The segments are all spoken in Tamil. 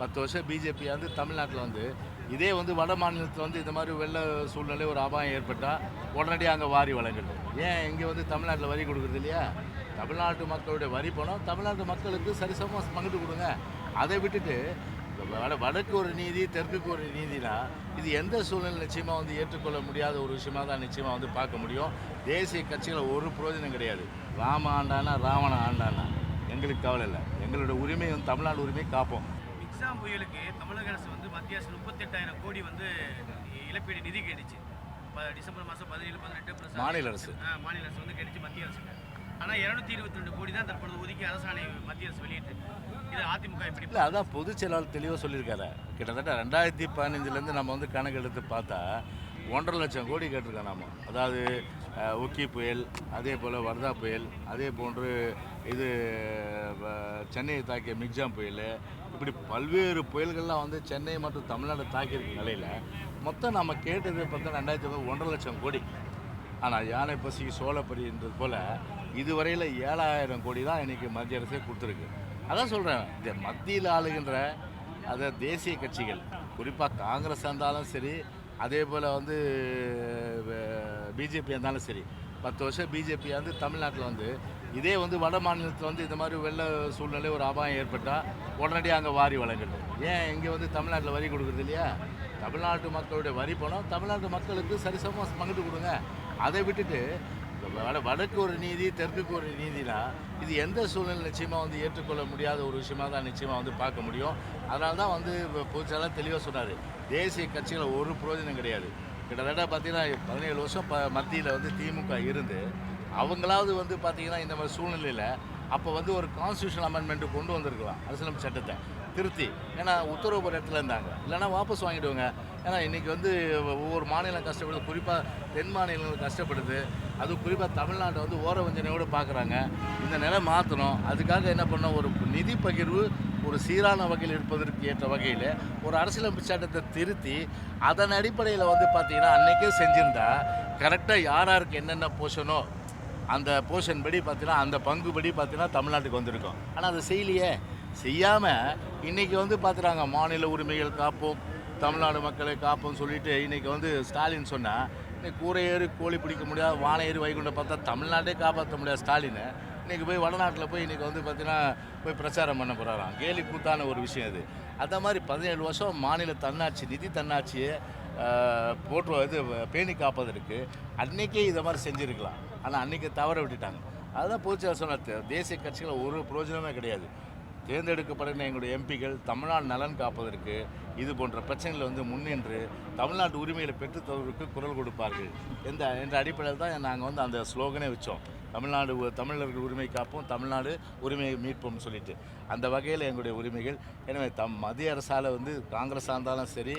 பத்து வருஷம் பிஜேபி வந்து தமிழ்நாட்டில் வந்து இதே வந்து வட மாநிலத்தில் வந்து இந்த மாதிரி வெள்ள சூழ்நிலை ஒரு அபாயம் ஏற்பட்டால் உடனடியாக அங்கே வாரி வழங்குது ஏன் இங்கே வந்து தமிழ்நாட்டில் வரி கொடுக்குறது இல்லையா? தமிழ்நாட்டு மக்களுடைய வரி பணம் தமிழ்நாட்டு மக்களுக்கு சரிசமமாக பங்கிட்டு கொடுங்க. அதை விட்டுட்டு வட வடக்கு ஒரு நீதி தெற்குக்கு ஒரு நீதினா இது எந்த சூழ்நிலை நிச்சயமாக வந்து ஏற்றுக்கொள்ள முடியாத ஒரு விஷயமா தான் நிச்சயமாக வந்து பார்க்க முடியும். தேசிய கட்சிகள் ஒரு பிரயோஜனம் கிடையாது. ராம ஆண்டானா ராவண ஆண்டானா. எங்களுக்கு கவலை இல்லை. எங்களோட உரிமை வந்து தமிழ்நாடு உரிமையை காப்போம். மிக்ஸாம் புயலுக்கு தமிழக அரசு வந்து மத்திய அரசு முப்பத்தெட்டாயிரம் கோடி வந்து இழப்பீடு நிதி கிடைச்சு டிசம்பர் மாதம் பதினேழு பதினெட்டு மாநில அரசு. மாநில அரசு வந்து கிடைச்சு மத்திய அரசுக்கு. ஆனால் இரநூத்தி இருபத்தி ரெண்டு கோடி தான் தற்பொழுது ஒதுக்கி அரசாணை மத்திய அரசு வெளியிட்டு இது அதிமுக எப்படி இல்லை அதான் பொதுச் செயலாளர் தெளிவாக சொல்லியிருக்காரு. கிட்டத்தட்ட ரெண்டாயிரத்தி பதினஞ்சுலேருந்து நம்ம வந்து கணக்கு எடுத்து பார்த்தா ஒன்றரை லட்சம் கோடி கேட்டிருக்கோம் நாம. அதாவது ஒக்கி புயல் அதே போல் வர்தா புயல் அதே போன்று இது சென்னையை தாக்கிய மிக்ஜாம் புயல் இப்படி பல்வேறு புயல்கள்லாம் வந்து சென்னை மற்றும் தமிழ்நாடு தாக்கியிருக்க நிலையில் மொத்தம் நம்ம கேட்டது பார்த்தா ரெண்டாயிரத்தி ஒன்றரை லட்சம் கோடி. ஆனால் யானை பசிக்கு சோழப்பரின்றது போல் இதுவரையில் ஏழாயிரம் கோடி தான் இன்றைக்கி மத்திய அரசே கொடுத்துருக்கு. அதான் சொல்கிறேன் இந்த மத்தியில் ஆளுகின்ற அதை தேசிய கட்சிகள் குறிப்பாக காங்கிரஸ் இருந்தாலும் சரி அதே போல் வந்து பிஜேபி இருந்தாலும் சரி பத்து வருஷம் பிஜேபி வந்து தமிழ்நாட்டில் வந்து இதே வந்து வட மாநிலத்தில் வந்து இந்த மாதிரி வெள்ள சூழ்நிலை ஒரு அபாயம் ஏற்பட்டால் உடனடியாக அங்கே வாரி வழங்கணும் ஏன் இங்கே வந்து தமிழ்நாட்டில் வரி கொடுக்குறது இல்லையா? தமிழ்நாட்டு மக்களுடைய வரி பணம் தமிழ்நாட்டு மக்களுக்கு சரிசமமாக பங்கிட்டு கொடுங்க. அதை விட்டுட்டு வட வடக்கு ஒரு நீதி தெற்குக்கு ஒரு நீதினா இது எந்த சூழ்நிலை நிச்சயமாக வந்து ஏற்றுக்கொள்ள முடியாத ஒரு விஷயமாக தான் நிச்சயமாக வந்து பார்க்க முடியும். அதனால தான் வந்து இப்போ தெளிவாக சொன்னார். தேசிய கட்சிகள் ஒரு பிரயோஜனம் கிடையாது. கிட்டத்தட்ட பார்த்தீங்கன்னா பதினேழு வருஷம் ப மத்தியில் வந்து திமுக இருந்து அவங்களாவது வந்து பார்த்தீங்கன்னா இந்த மாதிரி சூழ்நிலையில் அப்போ வந்து ஒரு கான்ஸ்டியூஷன் அமெண்ட்மெண்ட்டு கொண்டு வந்திருக்கலாம். அரசியலமைப்பு சட்டத்தை திருத்தி. ஏன்னா உத்தரவு ஒரு இடத்துல இருந்தாங்க. இல்லைன்னா வாபஸ் வாங்கிடுவாங்க. ஏன்னா இன்றைக்கி வந்து ஒவ்வொரு மாநிலம் கஷ்டப்படுது. குறிப்பாக தென் மாநிலங்கள் கஷ்டப்படுது. அது குறிப்பாக தமிழ்நாட்டை வந்து ஓர வஞ்சனையோடு பார்க்குறாங்க இந்த நிலை மாற்றணும் அதுக்காக என்ன பண்ணோம் ஒரு நிதி பகிர்வு ஒரு சீரான வகையில் இருப்பதற்கு ஏற்ற வகையில் ஒரு அரசியலமைப்பு சட்டத்தை திருத்தி அதன் அடிப்படையில் வந்து பார்த்திங்கன்னா அன்றைக்கே செஞ்சுருந்தா கரெக்டாக யாராருக்கு என்னென்ன போஷனோ அந்த போர்ஷன் படி பார்த்தீங்கன்னா அந்த பங்கு படி பார்த்தீங்கன்னா தமிழ்நாட்டுக்கு வந்திருக்கும். ஆனால் அதை செய்யலையே. செய்யாமல் இன்றைக்கி வந்து பார்த்துறாங்க மாநில உரிமைகள் காப்போம் தமிழ்நாடு மக்களை காப்போம் சொல்லிட்டு இன்றைக்கி வந்து ஸ்டாலின் சொன்னால் இன்னைக்கு கூரை ஏறி கோழி பிடிக்க முடியாது வானை ஏறி வைகுண்டம் பார்த்தா தமிழ்நாட்டே காப்பாற்ற முடியாது ஸ்டாலினை. இன்றைக்கி போய் வடநாட்டில் போய் இன்றைக்கி வந்து பார்த்தீங்கன்னா போய் பிரச்சாரம் பண்ண போகிறாராம் கேலி கூத்தான ஒரு விஷயம் இது அந்த மாதிரி பதினேழு வருஷம் மாநில தன்னாட்சி நிதி தன்னாட்சியை போட்டு இது பேணி காப்பதற்கு அன்றைக்கே இதை மாதிரி செஞ்சுருக்கலாம். ஆனால் அன்றைக்கி தவற விட்டுட்டாங்க. அதுதான் பொதுச்செயலர் சொன்னார் தேசிய கட்சிகள் ஒரு பிரயோஜனமே கிடையாது. தேர்ந்தெடுக்கப்பட்ட எங்களுடைய எம்பிகள் தமிழ்நாடு நலன் காப்பதற்கு இது போன்ற பிரச்சனைகளை வந்து முன்னின்று தமிழ்நாட்டு உரிமைகளை பெற்றுத்தவருக்கு குரல் கொடுப்பார்கள். எந்த என்ற அடிப்படையில் தான் நாங்கள் வந்து அந்த ஸ்லோகனே வச்சோம். தமிழ்நாடு தமிழர்கள் உரிமை காப்போம் தமிழ்நாடு உரிமையை மீட்போம்னு சொல்லிட்டு. அந்த வகையில் எங்களுடைய உரிமைகள். எனவே தம் மத்திய அரசால் வந்து காங்கிரஸாக இருந்தாலும் சரி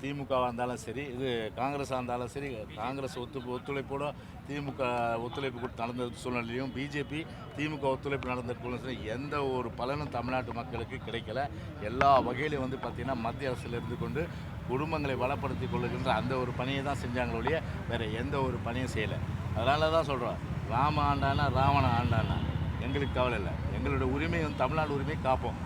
திமுகவாக இருந்தாலும் சரி இது காங்கிரஸாக இருந்தாலும் சரி காங்கிரஸ் ஒத்து ஒத்துழைப்போட திமுக ஒத்துழைப்பு கொடுத்து நடந்த சூழ்நிலையும் பிஜேபி திமுக ஒத்துழைப்பு நடந்த சூழ்நிலை எந்த ஒரு பலனும் தமிழ்நாட்டு மக்களுக்கு கிடைக்கல. எல்லா வகையிலும் வந்து பார்த்திங்கன்னா மத்திய அரசில் இருந்து கொண்டு குடும்பங்களை வளப்படுத்தி கொள்ளுகின்ற அந்த ஒரு பணியை தான் செஞ்சாங்களே ஒழிய வேறு எந்த ஒரு பணியும் செய்யலை. அதனால தான் சொல்கிறோம் ராம ஆண்டானா ராவண ஆண்டானா எங்களுக்கு கவலை இல்லை. எங்களோட உரிமை வந்து தமிழ்நாடு உரிமை காப்போம்.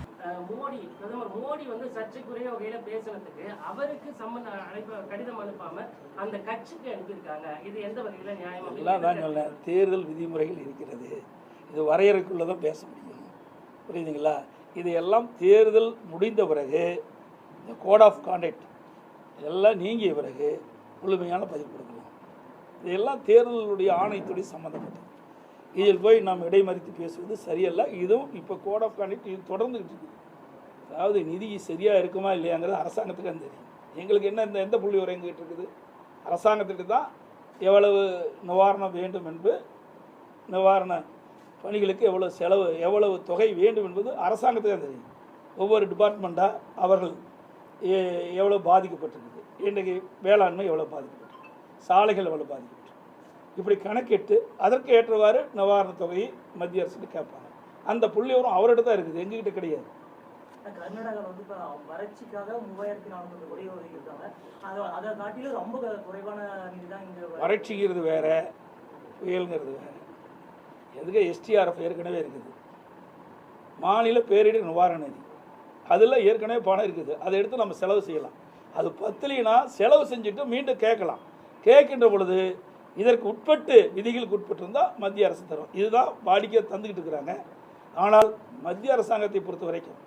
மோடி பிரதமர் மோடி வந்து சர்ச்சைக்குரிய வகையில பேசுனதுக்கு அவருக்கு சம்பந்த அழைப்ப கடிதம் அனுப்பாம அந்த கட்சிக்கு அனுப்பியிருக்காங்க. இது எந்த வகையில நியாயம் தான் சொன்னேன் தேர்தல் விதிமுறைகள் இருக்கிறது. இது வரையறைக்குள்ளே தான் பேச முடியும். புரியுதுங்களா? இது எல்லாம் தேர்தல் முடிந்த பிறகு இந்த கோட் ஆஃப் கான்டக்ட் எல்லாம் நீங்கிய பிறகு முழுமையான பதில் கொடுக்கணும் இதெல்லாம் தேர்தலுடைய ஆணையத்துடைய சம்மந்தப்பட்டது. இதில் போய் நாம் இடைமறித்து பேசுவது சரியல்ல. இதுவும் இப்போ கோட் ஆஃப் கான்டக்ட் இது தொடர்ந்துகிட்டு இருக்குது. அதாவது நிதி சரியாக இருக்குமா இல்லையாங்கிறது அரசாங்கத்துக்கு தான் தெரியும். எங்களுக்கு என்ன இந்த எந்த புள்ளி வரை எங்ககிட்ட இருக்குது அரசாங்கத்துக்கு தான் எவ்வளவு நிவாரணம் வேண்டும் என்பது நிவாரண பணிகளுக்கு எவ்வளோ செலவு எவ்வளவு தொகை வேண்டும் என்பது அரசாங்கத்துக்கு தான் தெரியும். ஒவ்வொரு டிபார்ட்மெண்ட்டாக அவர்கள் எ- பாதிக்கப்பட்டிருக்குது? இன்றைக்கு வேளாண்மை எவ்வளோ பாதிக்கப்பட்டிருக்கு? சாலைகள் எவ்வளோ பாதிக்கப்பட்டிருக்கு? இப்படி கணக்கிட்டு அதற்கு ஏற்றவாறு நிவாரணத் தொகையை மத்திய அரசுக்கு கேட்பாங்க. அந்த புள்ளி வரும் அவர்கிட்ட தான் இருக்குது எங்ககிட்ட கிடையாது. கர்நாடகாவில் வந்து இப்போ வறட்சிக்காக மூவாயிரத்தி நானூறு கோடி இருக்காங்க. அதை அதை காட்டிலும் ரொம்ப குறைவான நிதி தான் இங்கே வறட்சிங்கிறது வேற புயலுங்கிறது வேற. எதுக்கு? எஸ்டிஆர்எஃப் ஏற்கனவே இருக்குது. மாநில பேரிடர் நிவாரண நிதி. அதில் ஏற்கனவே பணம் இருக்குது. அதை எடுத்து நம்ம செலவு செய்யலாம். அது பத்தலைனா செலவு செஞ்சுட்டு மீண்டும் கேட்கலாம். கேட்கின்ற பொழுது இதற்கு உட்பட்டு விதிகளுக்கு உட்பட்டு இருந்தால் மத்திய அரசு தரும். இதுதான் வாடிக்கை தந்துக்கிட்டு இருக்கிறாங்க. ஆனால் மத்திய அரசாங்கத்தை பொறுத்த வரைக்கும்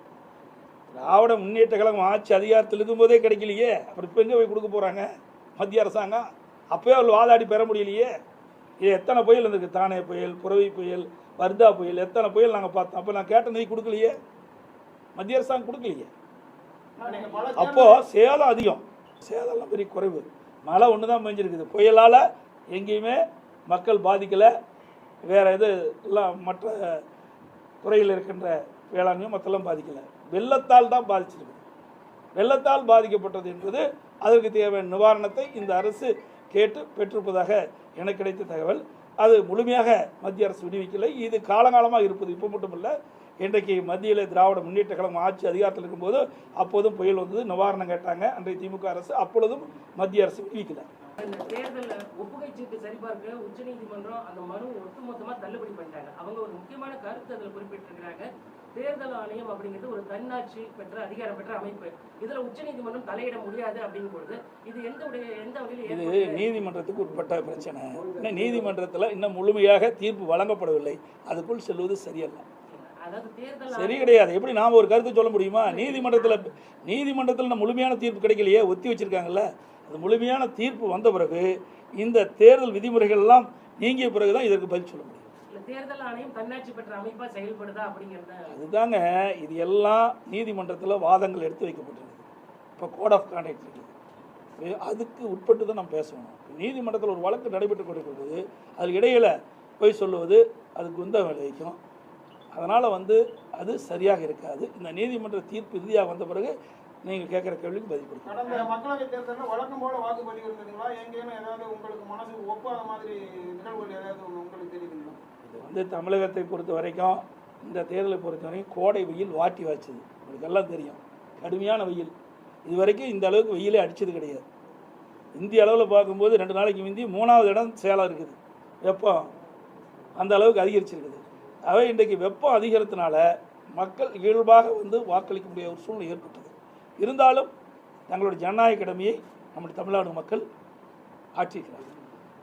திராவிட முன்னேற்ற கழகம் ஆட்சி அதிகாரத்தில் இருக்கும்போதே கிடைக்கலையே. அப்புறம் இப்போ எங்கே போய் கொடுக்க போகிறாங்க மத்திய அரசாங்கம்? அப்போயே அவள் வாதாடி பெற முடியலையே. இது எத்தனை புயல் இருந்திருக்கு தானே புயல் புறவி புயல் வர்தா புயல் எத்தனை புயல் நாங்கள் பார்த்தோம். அப்போ நான் கேட்ட நிதி கொடுக்கலையே? மத்திய அரசாங்கம் கொடுக்கலையே? அப்போது சேதம் அதிகம். சேதம்லாம் பெரிய குறைவு. மழை ஒன்று தான் பெஞ்சிருக்குது. புயலால் எங்கேயுமே மக்கள் பாதிக்கலை. வேறு எது எல்லாம் மற்ற துறையில் இருக்கின்ற வேளாண்மை மற்றெல்லாம் பாதிக்கலை. வெள்ளத்தால் தான் பாதிச்சிருக்கு. வெள்ளத்தால் பாதிக்கப்பட்டது என்பது அதற்கு தேவையான நிவாரணத்தை இந்த அரசு கேட்டு பெற்றிருப்பதாக எனக்கு கிடைத்த தகவல். அது முழுமையாக மத்திய அரசு விடுவிக்கலை. இது காலகாலமாக இருப்பது. இப்போ மட்டும் இல்லை இன்றைக்கு மத்தியில் திராவிட முன்னேற்ற கழகம் ஆட்சி அதிகாரத்தில் இருக்கும்போது அப்போதும் புயல் வந்தது. நிவாரணம் கேட்டாங்க. அன்றைய திமுக அரசு அப்பொழுதும் மத்திய அரசு விடுவிக்கல. இந்த ஒப்புகை சீட்டு சரிபார்க்க உச்சநீதிமன்றம் அந்த மனு ஒட்டுமொத்தமா தள்ளுபடி பண்ணிட்டாங்க. அவங்க ஒரு முக்கியமான கருத்து அதில் குறிப்பிட்டிருக்கிறாங்க. தேர்தல் ஆணையம் அப்படிங்கிறது ஒரு தன்னாட்சி பெற்ற அதிகாரம் பெற்ற அமைப்பு. இதுல உச்சநீதிமன்றம் தலையிட முடியாது அப்படிங்கும் பொழுது இது எந்த உடைய எந்த வகையில் இது? நீதிமன்றத்துக்கு உட்பட்ட பிரச்சனை. இன்னும் நீதிமன்றத்தில் இன்னும் முழுமையாக தீர்ப்பு வழங்கப்படவில்லை. அதுக்குள் செல்வது சரியல்ல. சரி கிடையாது. எப்படி நாம் ஒரு கருத்து சொல்ல முடியுமா? நீதிமன்றத்தில் நீதிமன்றத்தில் முழுமையான தீர்ப்பு கிடைக்கலையே ஒத்தி வச்சிருக்காங்கல்ல. அது முழுமையான தீர்ப்பு வந்த பிறகு இந்த தேர்தல் விதிமுறைகள் எல்லாம் நீங்கிய பிறகு தான் இதற்கு பதில் சொல்ல முடியும். தேர்தல் ஆணையம் தன்னாட்சி பெற்ற அமைப்பா செயல்படுதா அப்படிங்கறத அதுதாங்க இது எல்லாம் நீதிமன்றத்தில் வாதங்கள் எடுத்து வைக்கப்பட்டிருக்கு. இப்போ கோட் ஆஃப் கான்டாக்ட் இருக்குது அதுக்கு உட்பட்டு தான் நம்ம பேசணும். நீதிமன்றத்தில் ஒரு வழக்கு நடைபெற்று கொண்டிருக்கும்போது அதுக்கு இடையில போய் சொல்லுவது அதுக்கு குந்தம் விளைவிக்கும். அதனால் வந்து அது சரியாக இருக்காது. இந்த நீதிமன்ற தீர்ப்பு இறுதியாக வந்த பிறகு நீங்கள் கேட்குற கேள்விக்கு பதில் கொடுக்கணும் கடந்த மக்களவை தேர்தலில் வழக்கம் போல வாக்குப்பதிவு இருந்ததுங்களா? எங்கேயும் ஏதாவது உங்களுக்கு மனசுக்கு ஒப்பாத மாதிரி நிகழ்வுகள் ஏதாவது இந்த வந்து தமிழகத்தை பொறுத்த வரைக்கும் இந்த தேர்தலை பொறுத்த வரைக்கும் கோடை வெயில் வாட்டி வச்சுது உங்களுக்கு எல்லாம் தெரியும். கடுமையான வெயில். இது வரைக்கும் இந்த அளவுக்கு வெயிலே அடிச்சது கிடையாது. இந்திய அளவில் பார்க்கும்போது ரெண்டு நாளைக்கு முந்தி மூணாவது இடம் சேலம் இருக்குது. வெப்பம் அந்த அளவுக்கு அதிகரிச்சிருக்குது. அவை இன்றைக்கு வெப்பம் அதிகரித்தனால மக்கள் இயல்பாக வந்து வாக்களிக்க முடியாத ஒரு சூழ்நிலை ஏற்பட்டது. இருந்தாலும் தங்களுடைய ஜனநாயக கடமையை நம்முடைய தமிழ்நாடு மக்கள் ஆற்றியிருக்கிறார்கள்.